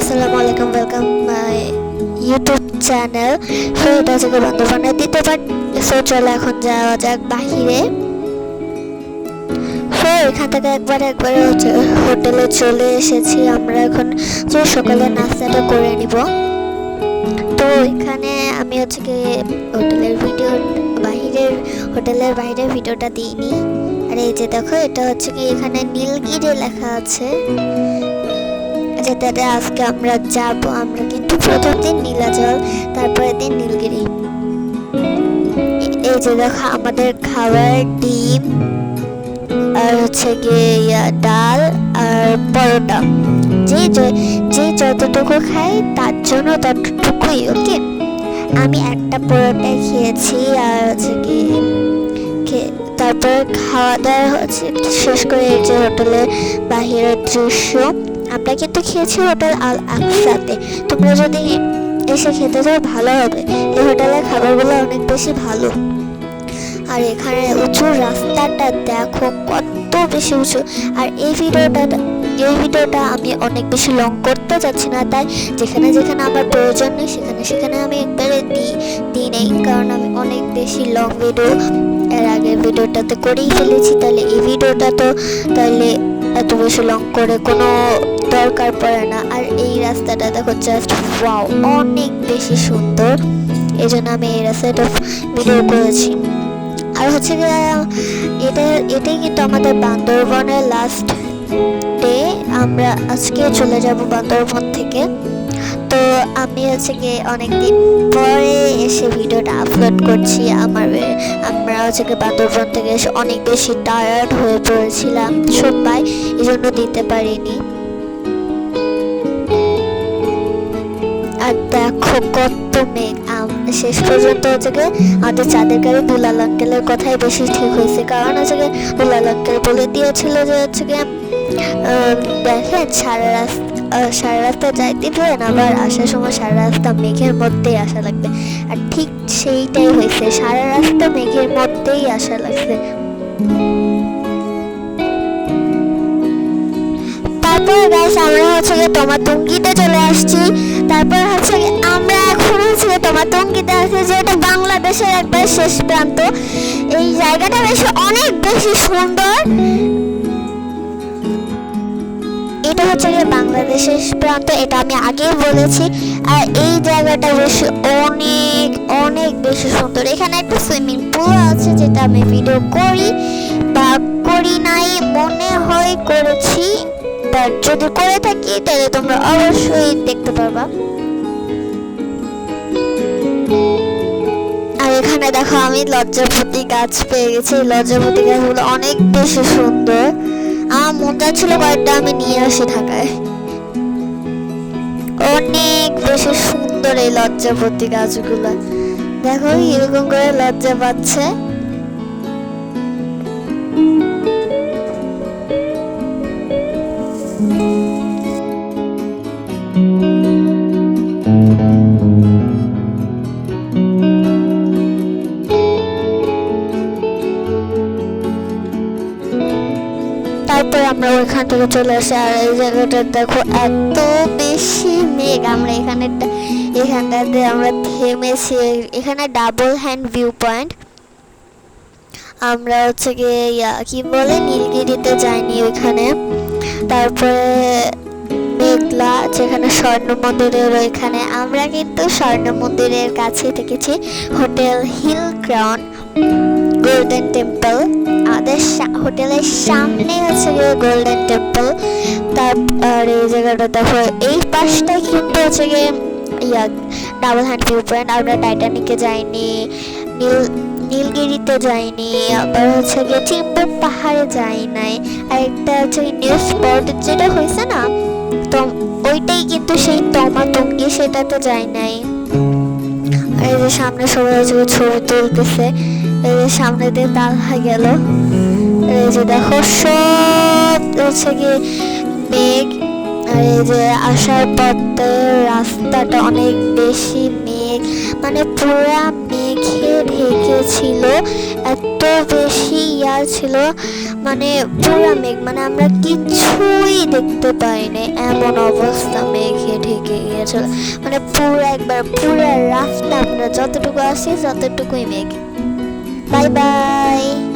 আসসালামু welcome my YouTube channel so এটা হচ্ছে গিয়ে বান্দরবানের দ্বিতীয় পার্ট সো চলো, এখন যাওয়া যাক বাহিরে। সো এখান থেকে একবার একবার হোটেলে চলে এসেছি, আমরা এখন যে সকালে নাস্তাটা করে নিব। তো এখানে আমি হচ্ছে গিয়ে হোটেলের ভিডিও, বাহিরের, হোটেলের বাইরের ভিডিওটা দিইনি। আর এই যে দেখো, এটা হচ্ছে কি এখানে নীলগিরি লেখা আছে। যেটাতে আজকে আমরা যাব, আমরা কিন্তু প্রথম দিন নীলাচল, তারপরের দিন নীলগিরি। এই যে দেখো আমাদের খাবার, ডিম, আর হচ্ছে গিয়ে ডাল আর পরোটা। যে যে যতটুকু খাই তার জন্য ততটুকুই, ওকে? আমি একটা পরোটা খেয়েছি, আর হচ্ছে কি তারপরে খাওয়া দাওয়া হচ্ছে, শেষ করে এই যে হোটেলের বাহিরের দৃশ্য। আমরা কিন্তু খেয়েছি হোটেল আল আকসাতে। তোমরা যদি এসে খেতে চাও ভালো হবে। এই হোটেলের খাবারগুলো অনেক বেশি ভালো। আর এখানে উঁচু রাস্তাটা দেখো, কত বেশি উঁচু। আর এই ভিডিওটা এই ভিডিওটা আমি অনেক বেশি লং করতে যাচ্ছি না, তাই যেখানে যেখানে আমার প্রয়োজন নেই, সেখানে সেখানে আমি একবারে দিই দিই নেই। কারণ আমি অনেক বেশি লং ভিডিও এর আগের ভিডিওটাতে করেই ফেলেছি। তাহলে এই ভিডিওটা তো, তাহলে এত বেশি লং করে কোনো দরকার পড়ে না। আর এই রাস্তাটা দেখো জাস্ট ওয়াও অনেক বেশি সুন্দর। এই জন্য আমি এই রাস্তাটা ভিডিও করেছি। আর হচ্ছে এটা, এটাই কিন্তু আমাদের বান্দরবনের লাস্ট ডে আমরা আজকে চলে যাব বান্দরবন থেকে। তো আমি হচ্ছে গিয়ে অনেকদিন পরে এসে ভিডিওটা আপলোড করছি। আমার, আমরা হচ্ছে গিয়ে বান্দরবন থেকে এসে অনেক বেশি টায়ার্ড হয়ে পড়েছিলাম। সবাই এই জন্য দিতে পারিনি। আর দেখো কত মেঘ। শেষ পর্যন্ত হচ্ছে গিয়ে আমাদের চাঁদের গাড়ি দুলাল আঙ্কেলের কথাই বেশি ঠিক হয়েছে। কারণ হচ্ছে গিয়ে দুলাল আঙ্কেল বলে দিয়েছিল যে হচ্ছে গিয়ে দেখেন সারা রাস্তা সারা রাস্তা যাইতে পারেন আবার আসার সময় সারা রাস্তা মেঘের মধ্যেই আসা লাগবে। আর ঠিক সেইটাই হয়েছে, সারা রাস্তা মেঘের মধ্যেই আসা লাগছে। তারপর গাইস আমরা হচ্ছে গিয়ে তোমার টুঙ্গিতে চলে আসছি। তারপর হচ্ছে আমরা এখন হচ্ছে তোমার টুঙ্গিতে আছি যেটা বাংলাদেশের একবার শেষ প্রান্ত। এই জায়গাটা বেশ অনেক বেশি সুন্দর। এটা হচ্ছে গিয়ে বাংলাদেশের প্রান্ত, এটা আমি আগেই বলেছি। আর এই জায়গাটা বেশ অনেক অনেক বেশি সুন্দর। এখানে একটা সুইমিং পুল আছে, যেটা আমি ভিডিও করি বা করি নাই, মনে হয় করেছি। বাট যদি করে থাকি, তাহলে তোমরা অবশ্যই দেখতে পারবা। আর এখানে দেখো আমি লজ্জাপতি গাছ পেয়ে গেছি। লজ্জাপতি গাছগুলো অনেক বেশি সুন্দর। আমার মন ছিল কয়েকটা আমি নিয়ে আসি ঢাকায়। অনেক বেশি সুন্দর এই লজ্জাপতি গাছগুলো। দেখো, এরকম করে লজ্জা পাচ্ছে। আমরা ওইখান থেকে চলে আসি। আর এই জায়গাটা দেখো, এত বেশি মেঘ। আমরা এখানে এখানটাতে আমরা থেমেছি। এখানে ডাবল হ্যান্ড ভিউ পয়েন্ট আমরা হচ্ছে গিয়ে ইয়া, কি বলে, নীলগিরিতে যাইনি ওইখানে। তারপরে মেঘলা, যেখানে স্বর্ণ মন্দিরের ওইখানে। আমরা কিন্তু স্বর্ণ মন্দিরের কাছে থেকেছি, hotel Hill Crown. Golden Temple আমাদের হোটেলের সামনে হচ্ছে গিয়ে গোল্ডেন টেম্পল তারপর এই জায়গাটা দেখো এই পাশটাই কিন্তু হচ্ছে গিয়ে ইয়া ডাবল হ্যান্ড ভিউ পয়েন্ট আমরা টাইটানিকে যাইনি, নীল, নীলগিরিতে যাইনি, আবার হচ্ছে গিয়ে চিম্বুক পাহাড়ে যাই নাই। আর একটা হচ্ছে নিউ স্পট যেটা হয়েছে না, তো ওইটাই কিন্তু সেই তমা টঙ্গি সেটাতে যাই নাই। আর এই যে সামনে সবাই হচ্ছে ছবি তুলতেছে। সামনে দিয়ে তালা গেল। এই যে দেখো, সব হচ্ছে কি মেঘ। আর এই যে আসার পথে রাস্তাটা অনেক বেশি মেঘ। মানে পুরা মেঘে ঢেকেছিল এত বেশি ইয়া ছিল। মানে পুরা মেঘ মানে আমরা কিছুই দেখতে পাইনি। এমন অবস্থা মেঘে ঢেকে গিয়েছিল। মানে পুরো একবার, পুরো রাস্তা আমরা যতটুকু আসি ততটুকুই মেঘ। 拜拜。